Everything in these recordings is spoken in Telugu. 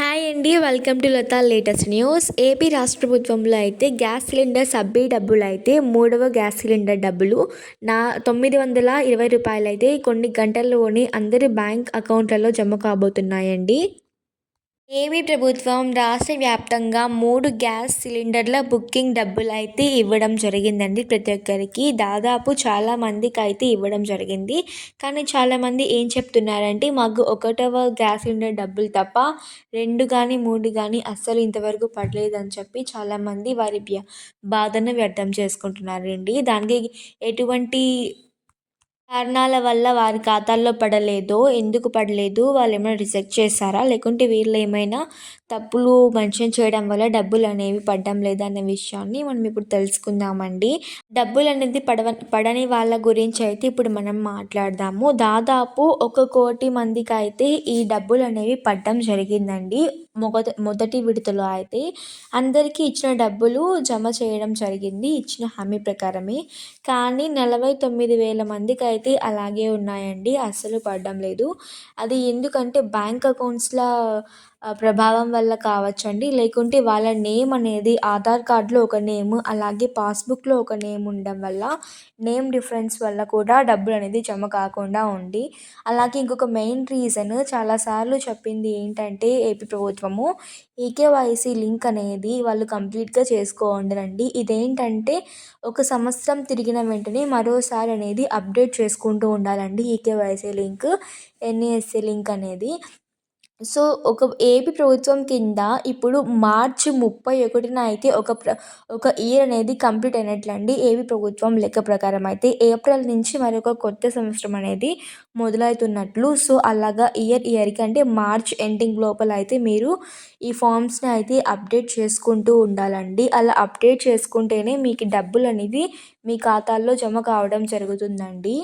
హాయ్ అండి welcome to Latha latest news. AP రాష్ట్ర ప్రభుత్వంలో అయితే గ్యాస్ సిలిండర్ సబ్బీ డబ్బులు అయితే మూడవ గ్యాస్ సిలిండర్ డబ్బులు నా తొమ్మిది వందల ఇరవై రూపాయలు అయితే కొన్ని గంటల్లోనే అందరి బ్యాంక్ అకౌంట్లలో జమ కాబోతున్నాయండి. ఏపీ ప్రభుత్వం రాష్ట్ర వ్యాప్తంగా మూడు గ్యాస్ సిలిండర్ల బుకింగ్ డబ్బులు అయితే ఇవ్వడం జరిగిందండి ప్రతి ఒక్కరికి. దాదాపు చాలా మందికి అయితే ఇవ్వడం జరిగింది. కానీ చాలామంది ఏం చెప్తున్నారంటే మాకు ఒకటవ గ్యాస్ సిలిండర్ డబ్బులు తప్ప రెండు కానీ మూడు కానీ అస్సలు ఇంతవరకు పడలేదని చెప్పి చాలామంది వారి బాధను వ్యర్థం చేసుకుంటున్నారండి. దానికి ఎటువంటి కారణాల వల్ల వారి ఖాతాల్లో పడలేదో ఎందుకు పడలేదు వాళ్ళు ఏమైనా రిజెక్ట్ చేశారా? లేకుంటే వీళ్ళు ఏమైనా తప్పులు మెన్షన్ చేయడం వల్ల డబ్బులు అనేవి పడడం లేదనే విషయాన్ని మనం ఇప్పుడు తెలుసుకుందామండి. డబ్బులు అనేది పడవ పడని వాళ్ళ గురించి అయితే ఇప్పుడు మనం మాట్లాడదాము. దాదాపు ఒక కోటి మందికి అయితే ఈ డబ్బులు అనేవి పడడం జరిగిందండి. మొగ మొదటి విడతలో అయితే అందరికీ ఇచ్చిన డబ్బులు జమ చేయడం జరిగింది ఇచ్చిన హామీ ప్రకారమే. కానీ నలభై తొమ్మిది వేల మందికి అయితే అలాగే ఉన్నాయండి అస్సలు పడడం లేదు. అది ఎందుకంటే బ్యాంక్ అకౌంట్స్లో ప్రభావం వల్ల కావచ్చండి. లేకుంటే వాళ్ళ నేమ్ అనేది ఆధార్ కార్డులో ఒక నేమ్ అలాగే పాస్బుక్లో ఒక నేమ్ ఉండడం వల్ల నేమ్ డిఫరెన్స్ వల్ల కూడా డబ్బులు అనేది జమ కాకుండా ఉంది అలాగే ఇంకొక మెయిన్ రీజన్ చాలాసార్లు చెప్పింది ఏంటంటే ఏపీ ప్రభుత్వము ఈకేవైసీ లింక్ అనేది వాళ్ళు కంప్లీట్గా చేసుకోండి ఇదేంటంటే ఒక సంవత్సరం తిరిగిన వెంటనే మరోసారి అనేది అప్డేట్ చేసుకుంటూ ఉండాలండి ఈకేవైసీ లింక్ ఎన్ఈఎస్సీ లింక్ అనేది. సో ఒక ఏపీ ప్రభుత్వం కింద ఇప్పుడు మార్చి ముప్పై ఒకటిన అయితే ఒక ప్ర ఒక ఇయర్ అనేది కంప్లీట్ అయినట్లండి ఏపీ ప్రభుత్వం లెక్క ప్రకారం అయితే. ఏప్రిల్ నుంచి మరొక కొత్త సంవత్సరం అనేది మొదలవుతున్నట్లు. సో అలాగా ఇయర్ ఇయర్కి అంటే మార్చ్ ఎండింగ్ లోపల అయితే మీరు ఈ ఫామ్స్ని అయితే అప్డేట్ చేసుకుంటూ ఉండాలండి. అలా అప్డేట్ చేసుకుంటేనే మీకు డబ్బులు అనేది మీ ఖాతాల్లో జమ కావడం జరుగుతుందండి.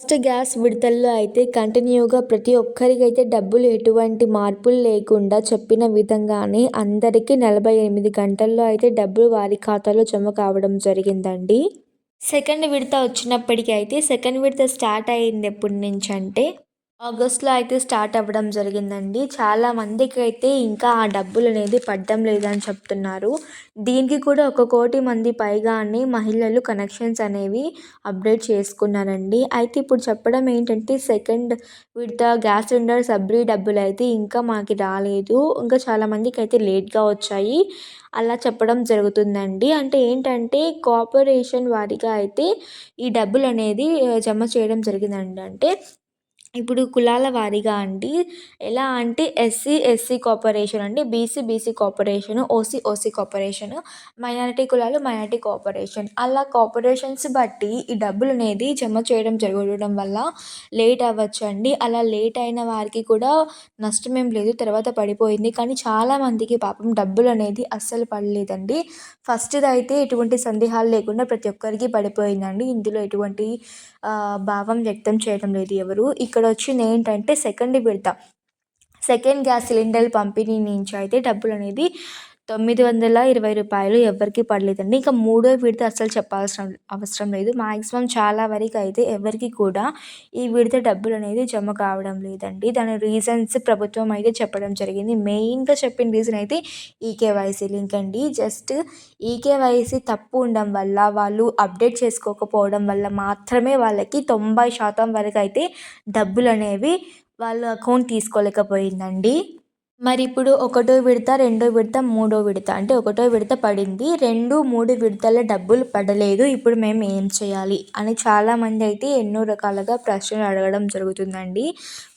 ఫస్ట్ గ్యాస్ విడతల్లో అయితే కంటిన్యూగా ప్రతి ఒక్కరికైతే డబ్బులు ఎటువంటి మార్పులు లేకుండా చెప్పిన విధంగానే అందరికీ నలభై ఎనిమిది గంటల్లో అయితే డబ్బులు వారి ఖాతాలో జమ కావడం జరిగిందండి. సెకండ్ విడత వచ్చినప్పటికీ అయితే సెకండ్ విడత స్టార్ట్ అయింది ఎప్పటి నుంచి అంటే ఆగస్ట్లో అయితే స్టార్ట్ అవ్వడం జరిగిందండి. చాలా మందికి అయితే ఇంకా ఆ డబ్బులు అనేది పడ్డం లేదని చెప్తున్నారు. దీనికి కూడా ఒక కోటి మంది పైగానే మహిళలు కనెక్షన్స్ అనేవి అప్డేట్ చేసుకున్నారండి. అయితే ఇప్పుడు చెప్పడం ఏంటంటే సెకండ్ విడత గ్యాస్ సిలిండర్ సబ్సిడీ డబ్బులు అయితే ఇంకా మాకు రాలేదు. ఇంకా చాలా మందికి అయితే లేట్గా వచ్చాయి. అలా చెప్పడం జరుగుతుందండి. అంటే ఏంటంటే కార్పొరేషన్ వారిగా అయితే ఈ డబ్బులు అనేది జమ చేయడం జరిగిందండి. అంటే ఇప్పుడు కులాల వారీగా అండి ఎలా అంటే ఎస్సీ ఎస్సీ కార్పొరేషన్ అండి BC BC corporation OC OC corporation minority కులాలు మైనారిటీ కార్పొరేషన్. అలా కార్పొరేషన్స్ బట్టి ఈ డబ్బులు అనేది జమ చేయడం జరగడం వల్ల లేట్ అవ్వచ్చు అండి అలా లేట్ అయిన వారికి కూడా నష్టం ఏం లేదు తర్వాత పడిపోయింది. కానీ చాలామందికి పాపం డబ్బులు అనేది అస్సలు పడలేదండి. ఫస్ట్ది అయితే ఎటువంటి సందేహాలు లేకుండా ప్రతి ఒక్కరికి పడిపోయిందండి. ఇందులో ఎటువంటి భావం వ్యక్తం చేయడం లేదు ఎవరు. ఇక్కడ వచ్చింది ఏంటంటే సెకండ్ విడత సెకండ్ గ్యాస్ సిలిండర్ పంపిణీ నుంచి అయితే డబ్బులు అనేది తొమ్మిది వందల ఇరవై రూపాయలు ఎవరికి పడలేదండి. ఇంకా మూడో విడత అసలు చెప్పాల్సిన అవసరం లేదు. మ్యాక్సిమం చాలా వరకు అయితే ఎవరికి కూడా ఈ విడత డబ్బులు అనేది జమ కావడం లేదండి. దాని రీజన్స్ ప్రభుత్వం అయితే చెప్పడం జరిగింది. మెయిన్గా చెప్పిన రీజన్ అయితే ఈకేవైసీ లింక్ అండి. జస్ట్ ఈకేవైసీ తప్పు ఉండడం వల్ల వాళ్ళు అప్డేట్ చేసుకోకపోవడం వల్ల మాత్రమే వాళ్ళకి తొంభై శాతం వరకు అయితే డబ్బులు అనేవి వాళ్ళ అకౌంట్ తీసుకోలేకపోయిందండి. మరి ఇప్పుడు ఒకటో విడత రెండో విడత మూడో విడత. అంటే ఒకటో విడత పడింది. రెండు మూడు విడతల డబ్బులు పడలేదు. ఇప్పుడు మేము ఏం చేయాలి? అని చాలామంది అయితే ఎన్నో రకాలుగా ప్రశ్నలు అడగడం జరుగుతుందండి.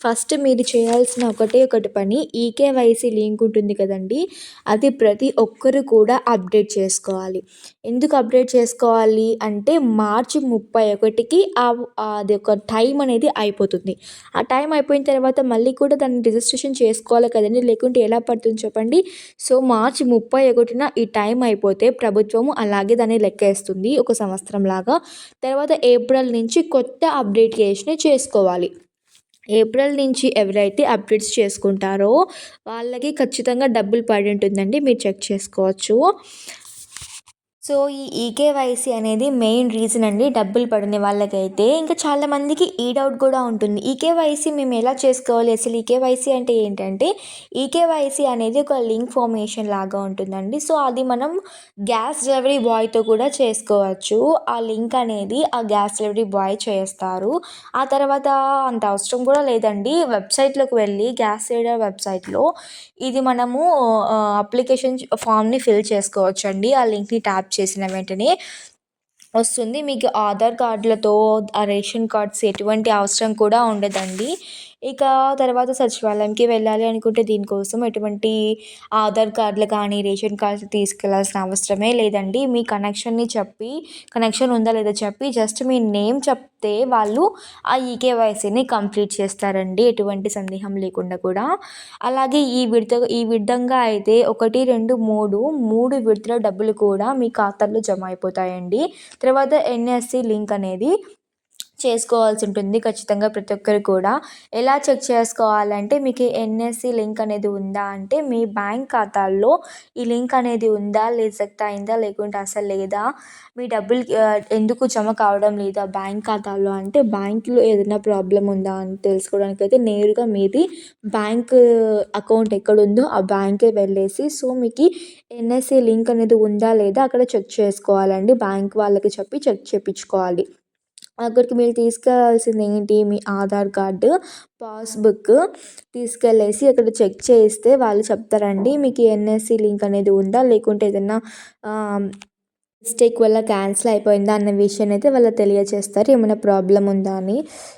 ఫస్ట్ మీరు చేయాల్సిన ఒకటే ఒకటి పని ఈకేవైసీ లింక్ ఉంటుంది కదండి. అది ప్రతి ఒక్కరు కూడా అప్డేట్ చేసుకోవాలి. ఎందుకు అప్డేట్ చేసుకోవాలి అంటే మార్చి ముప్పై ఒకటికి అది ఒక టైం అనేది అయిపోతుంది. ఆ టైం అయిపోయిన తర్వాత మళ్ళీ కూడా దాన్ని రిజిస్ట్రేషన్ చేసుకోవాలి కదండి. లేకుంటే ఎలా పడుతుంది చెప్పండి? సో మార్చి ముప్పై ఒకటిన ఈ టైం అయిపోతే ప్రభుత్వము అలాగే దాన్ని లెక్కేస్తుంది ఒక సంవత్సరం లాగా తర్వాత ఏప్రిల్ నుంచి కొత్త అప్డేట్కేషన్ చేసుకోవాలి. ఏప్రిల్ నుంచి ఎవరైతే అప్డేట్స్ చేసుకుంటారో వాళ్ళకి ఖచ్చితంగా డబ్బులు పడి ఉంటుందండి. మీరు చెక్ చేసుకోవచ్చు. సో ఈ ఈకేవైసీ అనేది మెయిన్ రీజన్ అండి. డబ్బులు పడిన వాళ్ళకైతే ఇంకా చాలామందికి ఈ డౌట్ కూడా ఉంటుంది. ఈకేవైసీ మేము ఎలా చేసుకోవాలి? అసలు ఈకేవైసీ అంటే ఏంటంటే ఈకేవైసీ అనేది ఒక లింక్ ఫార్మేషన్ లాగా ఉంటుందండి. సో అది మనం గ్యాస్ డెలివరీ బాయ్తో కూడా చేసుకోవచ్చు. ఆ లింక్ అనేది ఆ గ్యాస్ డెలివరీ బాయ్ చేస్తారు. ఆ తర్వాత అంత అవసరం కూడా లేదండి. వెబ్సైట్లోకి వెళ్ళి గ్యాస్ సిలిండర్ వెబ్సైట్లో ఇది మనము అప్లికేషన్ ఫామ్ని ఫిల్ చేసుకోవచ్చు అండి ఆ లింక్ని ట్యాప్ చేసిన వెంటనే వస్తుంది. మీకు ఆధార్ కార్డులతో ఆ రేషన్ కార్డ్స్ ఎటువంటి అవసరం కూడా ఉండదండి. ఇక తర్వాత సచివాలయంకి వెళ్ళాలి అనుకుంటే దీనికోసం ఎటువంటి ఆధార్ కార్డులు కానీ రేషన్ కార్డు తీసుకెళ్ళాల్సిన అవసరమే లేదండి. మీ కనెక్షన్ని చెప్పి కనెక్షన్ ఉందా లేదా చెప్పి జస్ట్ మీ నేమ్ చెప్తే వాళ్ళు ఆ ఈకేవైసీని కంప్లీట్ చేస్తారండి. ఎటువంటి సందేహం లేకుండా కూడా. అలాగే ఈ విడత ఈ విధంగా అయితే ఒకటి రెండు మూడు మూడు విడతల డబ్బులు కూడా మీ ఖాతాలో జమ అయిపోతాయండి. తర్వాత ఎన్ఎస్సి లింక్ అనేది చేసుకోవాల్సి ఉంటుంది ఖచ్చితంగా ప్రతి ఒక్కరు కూడా. ఎలా చెక్ చేసుకోవాలంటే మీకు ఎన్ఎస్సి లింక్ అనేది ఉందా అంటే మీ బ్యాంక్ ఖాతాల్లో ఈ లింక్ అనేది ఉందా రిజెక్ట్ అయిందా లేకుంటే అసలు లేదా మీ డబ్బులు ఎందుకు జమ కావడం లేదా బ్యాంక్ ఖాతాలో అంటే బ్యాంకులో ఏదైనా ప్రాబ్లం ఉందా అని తెలుసుకోవడానికి అయితే నేరుగా మీది బ్యాంక్ అకౌంట్ ఎక్కడ ఉందో ఆ బ్యాంకే వెళ్ళేసి సో మీకు ఎన్ఎస్సి లింక్ అనేది ఉందా లేదా అక్కడ చెక్ చేసుకోవాలండి. బ్యాంక్ వాళ్ళకి చెప్పి చెక్ చేయించుకోవాలి అక్కడికి మీరు తీసుకెళ్ళాల్సింది ఏంటి? మీ ఆధార్ కార్డు పాస్బుక్ తీసుకెళ్ళేసి అక్కడ చెక్ చేస్తే వాళ్ళు చెప్తారండి. మీకు ఎన్ఎస్సి లింక్ అనేది ఉందా? లేకుంటే ఏదైనా మిస్టేక్ వల్ల క్యాన్సిల్ అయిపోయిందా అన్న విషయాన్ని అయితే వాళ్ళు తెలియజేస్తారు ఏమైనా ప్రాబ్లం ఉందా అని.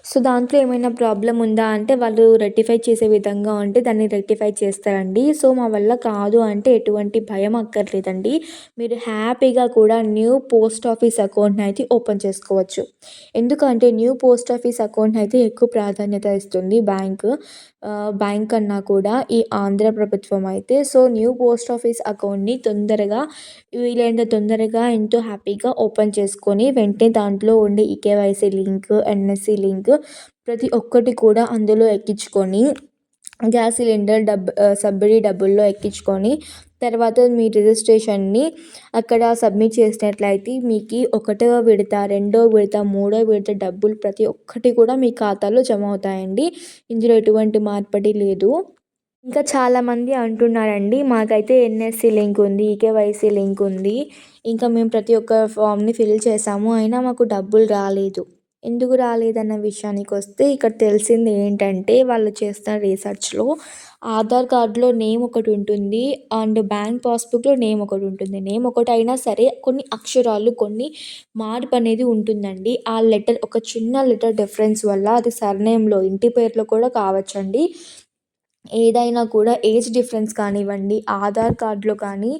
సో దాంట్లో ఏమైనా ప్రాబ్లం ఉందా అంటే వాళ్ళు రెక్టిఫై చేసే విధంగా ఉంటే దాన్ని రెక్టిఫై చేస్తారండి. సో మా వల్ల కాదు అంటే ఎటువంటి భయం అక్కర్లేదండి. మీరు హ్యాపీగా కూడా న్యూ పోస్ట్ ఆఫీస్ అకౌంట్ని అయితే ఓపెన్ చేసుకోవచ్చు. ఎందుకంటే న్యూ పోస్ట్ ఆఫీస్ అకౌంట్ అయితే ఎక్కువ ప్రాధాన్యత ఇస్తుంది బ్యాంక్ బ్యాంక్ అన్నా కూడా ఈ ఆంధ్ర ప్రభుత్వం అయితే. సో న్యూ పోస్ట్ ఆఫీస్ అకౌంట్ని తొందరగా వీలైనంత తొందరగా ఎంతో హ్యాపీగా ఓపెన్ చేసుకొని వెంటనే దాంట్లో ఉండే ఈకేవైసీ లింక్ ఎన్ఎస్సి లింక్ ప్రతి ఒక్కటి కూడా అందులో ఎక్కించుకొని గ్యాస్ సిలిండర్ డబ్ సబ్సిడీ డబ్బుల్లో ఎక్కించుకొని తర్వాత మీ రిజిస్ట్రేషన్ని అక్కడ సబ్మిట్ చేసినట్లయితే మీకు ఒకటో విడత రెండో విడత మూడో విడత డబ్బులు ప్రతి ఒక్కటి కూడా మీ ఖాతాలో జమ అవుతాయండి. ఇందులో ఎటువంటి మార్పిడి లేదు. ఇంకా చాలామంది అంటున్నారండి మాకైతే ఎన్ఎస్సి లింక్ ఉంది ఈకేవైసీ లింక్ ఉంది. ఇంకా మేము ప్రతి ఒక్క ఫామ్ని ఫిల్ చేసాము అయినా మాకు డబ్బులు రాలేదు. ఎందుకు రాలేదన్న విషయానికి వస్తే ఇక్కడ తెలిసింది ఏంటంటే వాళ్ళు చేస్తున్న రీసెర్చ్లో ఆధార్ కార్డులో నేమ్ ఒకటి ఉంటుంది అండ్ బ్యాంక్ పాస్బుక్లో నేమ్ ఒకటి ఉంటుంది. నేమ్ ఒకటి అయినా సరే కొన్ని అక్షరాలు కొన్ని మార్పు అనేది ఉంటుందండి. ఆ లెటర్ ఒక చిన్న లెటర్ డిఫరెన్స్ వల్ల అది సర్నేమ్లో ఇంటి పేరులో కూడా కావచ్చండి. ఏదైనా కూడా ఏజ్ డిఫరెన్స్ కానివ్వండి ఆధార్ కార్డులో కానీ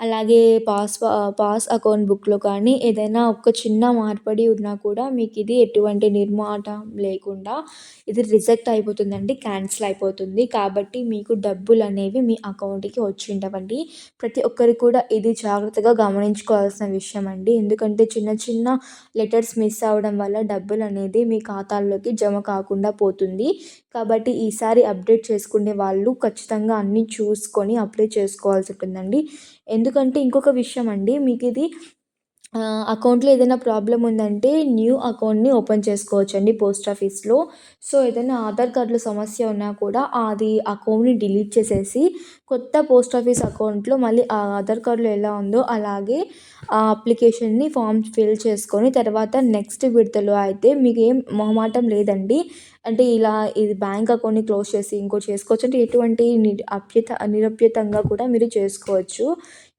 అలాగే పాస్ పాస్ అకౌంట్ బుక్లో కానీ ఏదైనా ఒక చిన్న మార్పిడి ఉన్నా కూడా మీకు ఇది ఎటువంటి నిర్మాటం లేకుండా ఇది రిజెక్ట్ అయిపోతుందండి క్యాన్సిల్ అయిపోతుంది. కాబట్టి మీకు డబ్బులు అనేవి మీ అకౌంట్కి వచ్చి ఉండవండి. ప్రతి ఒక్కరు కూడా ఇది జాగ్రత్తగా గమనించుకోవాల్సిన విషయం అండి. ఎందుకంటే చిన్న చిన్న లెటర్స్ మిస్ అవ్వడం వల్ల డబ్బులు అనేది మీ ఖాతాల్లోకి జమ కాకుండా పోతుంది. కాబట్టి ఈసారి అప్డేట్ చేసుకునే వాళ్ళు ఖచ్చితంగా అన్నీ చూసుకొని అప్లై చేసుకోవాల్సి ఉంటుందండి. ఎందుకంటే ఇంకొక విషయం అండి మీకు ఇది అకౌంట్లో ఏదైనా ప్రాబ్లం ఉందంటే న్యూ అకౌంట్ని ఓపెన్ చేసుకోవచ్చు అండి పోస్ట్ ఆఫీస్లో. సో ఏదైనా ఆధార్ కార్డులో సమస్య ఉన్నా కూడా అది అకౌంట్ని డిలీట్ చేసేసి కొత్త పోస్ట్ ఆఫీస్ అకౌంట్లో మళ్ళీ ఆ ఆధార్ కార్డులో ఎలా ఉందో అలాగే ఆ అప్లికేషన్ని ఫామ్ ఫిల్ చేసుకొని తర్వాత నెక్స్ట్ విడతలో అయితే మీకు ఏం మొహమాటం లేదండి. అంటే ఇలా ఇది బ్యాంక్ అకౌంట్ని క్లోజ్ చేసి ఇంకో చేసుకోవచ్చు. అంటే ఎటువంటి అప్యత నిరప్యతంగా కూడా మీరు చేసుకోవచ్చు.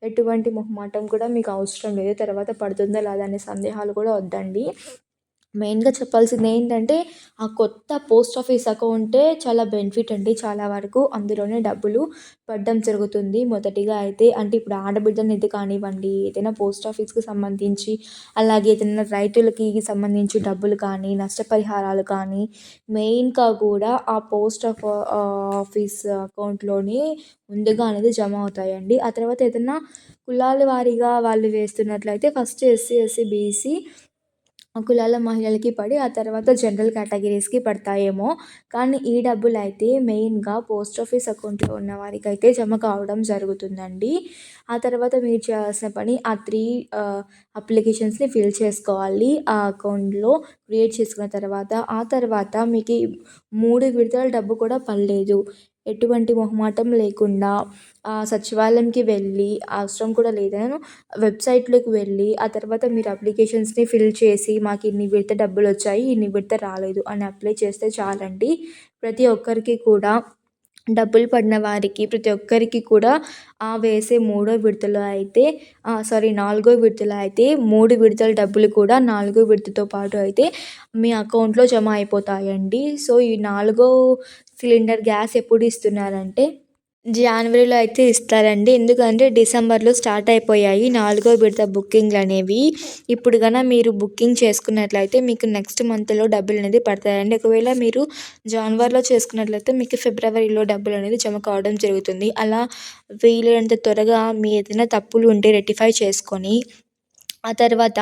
ఎటువంటి మొహమాటం కూడా మీకు అవసరం లేదు. తర్వాత పడుతుందా లేదా అనే సందేహాలు కూడా వద్దండి. మెయిన్గా చెప్పాల్సింది ఏంటంటే ఆ కొత్త పోస్ట్ ఆఫీస్ అకౌంటే చాలా బెనిఫిట్ అండి చాలా వరకు అందులోనే డబ్బులు పడడం జరుగుతుంది. మొదటిగా అయితే అంటే ఇప్పుడు ఆడబిడ్డ నిధి కానివ్వండి ఏదైనా పోస్ట్ ఆఫీస్కి సంబంధించి అలాగే ఏదైనా రైతులకి సంబంధించి డబ్బులు కానీ నష్టపరిహారాలు కానీ మెయిన్గా కూడా ఆ పోస్ట్ ఆఫ్ ఆఫీస్ అకౌంట్లోనే ముందుగా అనేది జమ అవుతాయండి. ఆ తర్వాత ఏదైనా కులాల వారీగా వాళ్ళు వేస్తున్నట్లయితే ఫస్ట్ ఎస్సీ ఎస్సీ బీసీ కులాల మహిళలకి పడి ఆ తర్వాత జనరల్ కేటగిరీస్కి పడతాయేమో. కానీ ఈ డబ్బులు అయితే మెయిన్గా పోస్ట్ ఆఫీస్ అకౌంట్లో ఉన్న వారికి అయితే జమ కావడం జరుగుతుందండి. ఆ తర్వాత మీరు చేయాల్సిన పని ఆ త్రీ అప్లికేషన్స్ని ఫిల్ చేసుకోవాలి. ఆ అకౌంట్లో క్రియేట్ చేసుకున్న తర్వాత ఆ తర్వాత మీకు మూడు విడతల డబ్బు కూడా పడలేదు. ఎటువంటి మొహమాటం లేకుండా సచివాలయంకి వెళ్ళి అవసరం కూడా లేదు. వెబ్సైట్లోకి వెళ్ళి ఆ తర్వాత మీరు అప్లికేషన్స్ని ఫిల్ చేసి మాకు ఇన్ని విడత డబ్బులు వచ్చాయి ఇన్ని విడత రాలేదు అని అప్లై చేస్తే చాలండి. ప్రతి ఒక్కరికి కూడా డబ్బులు పడిన వారికి ప్రతి ఒక్కరికి కూడా ఆ వేసే మూడో విడతలో అయితే సారీ నాలుగో విడతలో అయితే మూడు విడతల డబ్బులు కూడా నాలుగో విడతతో పాటు అయితే మీ అకౌంట్లో జమ అయిపోతాయండి. సో ఈ నాలుగో సిలిండర్ గ్యాస్ ఎప్పుడు ఇస్తున్నారంటే జనవరిలో అయితే ఇస్తారండి. ఎందుకంటే డిసెంబర్లో స్టార్ట్ అయిపోయాయి నాలుగో విడత బుకింగ్లు అనేవి. ఇప్పుడు కన్నా మీరు బుకింగ్ చేసుకున్నట్లయితే మీకు నెక్స్ట్ మంత్లో డబ్బులు అనేది పడతాయండి. ఒకవేళ మీరు జనవరిలో చేసుకున్నట్లయితే మీకు ఫిబ్రవరిలో డబ్బులు అనేది జమ కావడం జరుగుతుంది. అలా వీలైనంత త్వరగా మీ ఏదైనా తప్పులు ఉంటే రెక్టిఫై చేసుకొని ఆ తర్వాత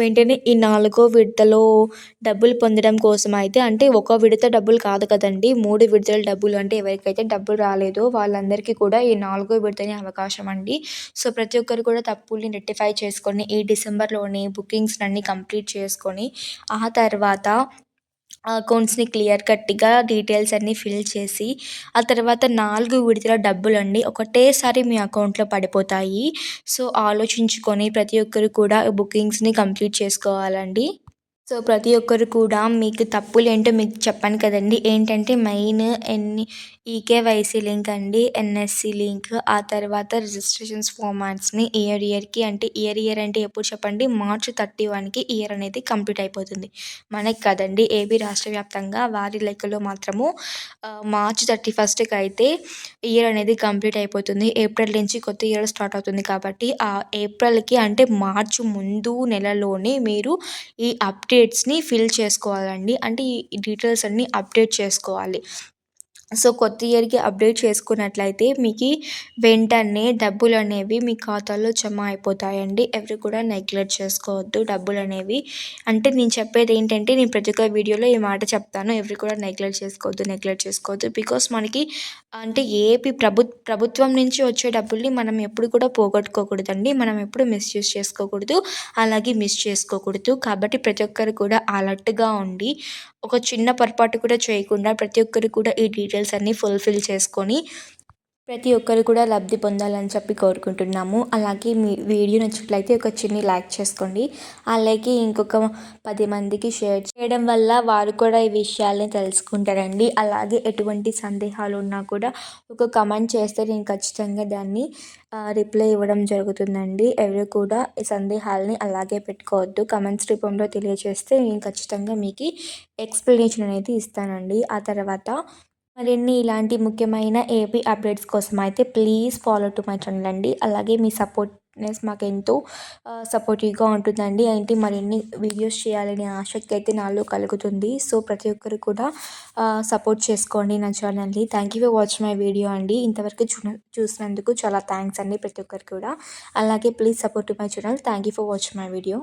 వెంటనే ఈ నాలుగో విడతలో డబ్బులు పొందడం కోసం అయితే అంటే ఒక విడత డబ్బులు కాదు కదండి మూడు విడతల డబ్బులు అంటే ఎవరికైతే డబ్బులు రాలేదో వాళ్ళందరికీ కూడా ఈ నాలుగో విడతనే అవకాశం అండి. సో ప్రతి ఒక్కరు కూడా తప్పుల్ని రెక్టిఫై చేసుకొని ఈ డిసెంబర్లోనే బుకింగ్స్ అన్నీ కంప్లీట్ చేసుకొని ఆ తర్వాత అకౌంట్స్ని క్లియర్ కట్గా డీటెయిల్స్ అన్నీ ఫిల్ చేసి ఆ తర్వాత నాలుగు విడతల డబ్బులు అండి ఒకటేసారి మీ అకౌంట్లో పడిపోతాయి. సో ఆలోచించుకొని ప్రతి ఒక్కరు కూడా బుకింగ్స్ని కంప్లీట్ చేసుకోవాలండి. సో ప్రతి ఒక్కరు కూడా మీకు తప్పులు ఏంటో మీకు చెప్పాను కదండి. ఏంటంటే మెయిన్ ఎన్ని ఈకేవైసీ లింక్ అండి. NSC link. ఆ తర్వాత రిజిస్ట్రేషన్స్ ఫార్మాట్స్ని ఇయర్ ఇయర్కి అంటే ఇయర్ ఇయర్ అంటే ఎప్పుడు చెప్పండి? మార్చ్ థర్టీ వన్కి ఇయర్ అనేది కంప్లీట్ అయిపోతుంది. మనకి కదండి. ఏబీ రాష్ట్ర వ్యాప్తంగా వారి లెక్కలో మాత్రము మార్చ్ థర్టీ ఫస్ట్కి అయితే ఇయర్ అనేది కంప్లీట్ అయిపోతుంది. ఏప్రిల్ నుంచి కొత్త ఇయర్ స్టార్ట్ అవుతుంది కాబట్టి ఆ ఏప్రిల్కి అంటే మార్చ్ ముందు నెలలోనే మీరు ఈ అప్డేట్ అప్డేట్స్ని ఫిల్ చేసుకోవాలండి. అంటే ఈ డీటెయిల్స్ అన్నీ అప్డేట్ చేసుకోవాలి. సో కొత్త ఇయర్కి అప్డేట్ చేసుకున్నట్లయితే మీకు వెంటనే డబ్బులు అనేవి మీ ఖాతాలో జమ అయిపోతాయండి. ఎవరు కూడా నెగ్లెక్ట్ చేసుకోవద్దు డబ్బులు అనేవి అంటే నేను చెప్పేది ఏంటంటే నేను ప్రతి ఒక్క వీడియోలో ఈ మాట చెప్తాను. ఎవరు కూడా నెగ్లెక్ట్ చేసుకోవద్దు నెగ్లెక్ట్ చేసుకోవద్దు. బికాస్ మనకి అంటే ఏపీ ప్రభు ప్రభుత్వం నుంచి వచ్చే డబ్బుల్ని మనం ఎప్పుడు కూడా పోగొట్టుకోకూడదండి. మనం ఎప్పుడు మిస్యూజ్ చేసుకోకూడదు. అలాగే మిస్ చేసుకోకూడదు. కాబట్టి ప్రతి ఒక్కరు కూడా అలర్ట్గా ఉండి ఒక చిన్న పొరపాటు కూడా చేయకుండా ప్రతి ఒక్కరు కూడా ఈ డీటెయిల్స్ అన్నీ ఫుల్ఫిల్ చేసుకొని ప్రతి ఒక్కరు కూడా లబ్ధి పొందాలని చెప్పి కోరుకుంటున్నాము. అలాగే మీ వీడియో నచ్చినట్లయితే ఒక చిన్ని లైక్ చేసుకోండి. అలాగే ఇంకొక పది మందికి షేర్ చేయడం వల్ల వారు కూడా ఈ విషయాల్ని తెలుసుకుంటారండి. అలాగే ఎటువంటి సందేహాలు ఉన్నా కూడా ఒక కమెంట్ చేస్తే నేను ఖచ్చితంగా దాన్ని రిప్లై ఇవ్వడం జరుగుతుందండి. ఎవరు కూడా ఈ సందేహాలని అలాగే పెట్టుకోవద్దు. కమెంట్స్ రూపంలో తెలియజేస్తే నేను ఖచ్చితంగా మీకు ఎక్స్ప్లెనేషన్ అనేది ఇస్తానండి. ఆ తర్వాత మరిన్ని ఇలాంటి ముఖ్యమైన ఏపీ అప్డేట్స్ కోసం అయితే please follow to my channel అండి. అలాగే మీ సపోర్ట్నెస్ మాకు ఎంతో సపోర్టివ్గా ఉంటుందండి. ఏంటి మరిన్ని వీడియోస్ చేయాలనే ఆసక్తి అయితే నాలో కలుగుతుంది. సో ప్రతి ఒక్కరు కూడా సపోర్ట్ చేసుకోండి నా ఛానల్ని thank you for watch my video అండి. ఇంతవరకు చూ చూసినందుకు చాలా థ్యాంక్స్ అండి ప్రతి ఒక్కరికి కూడా. అలాగే please support to my channel thank you for watch my video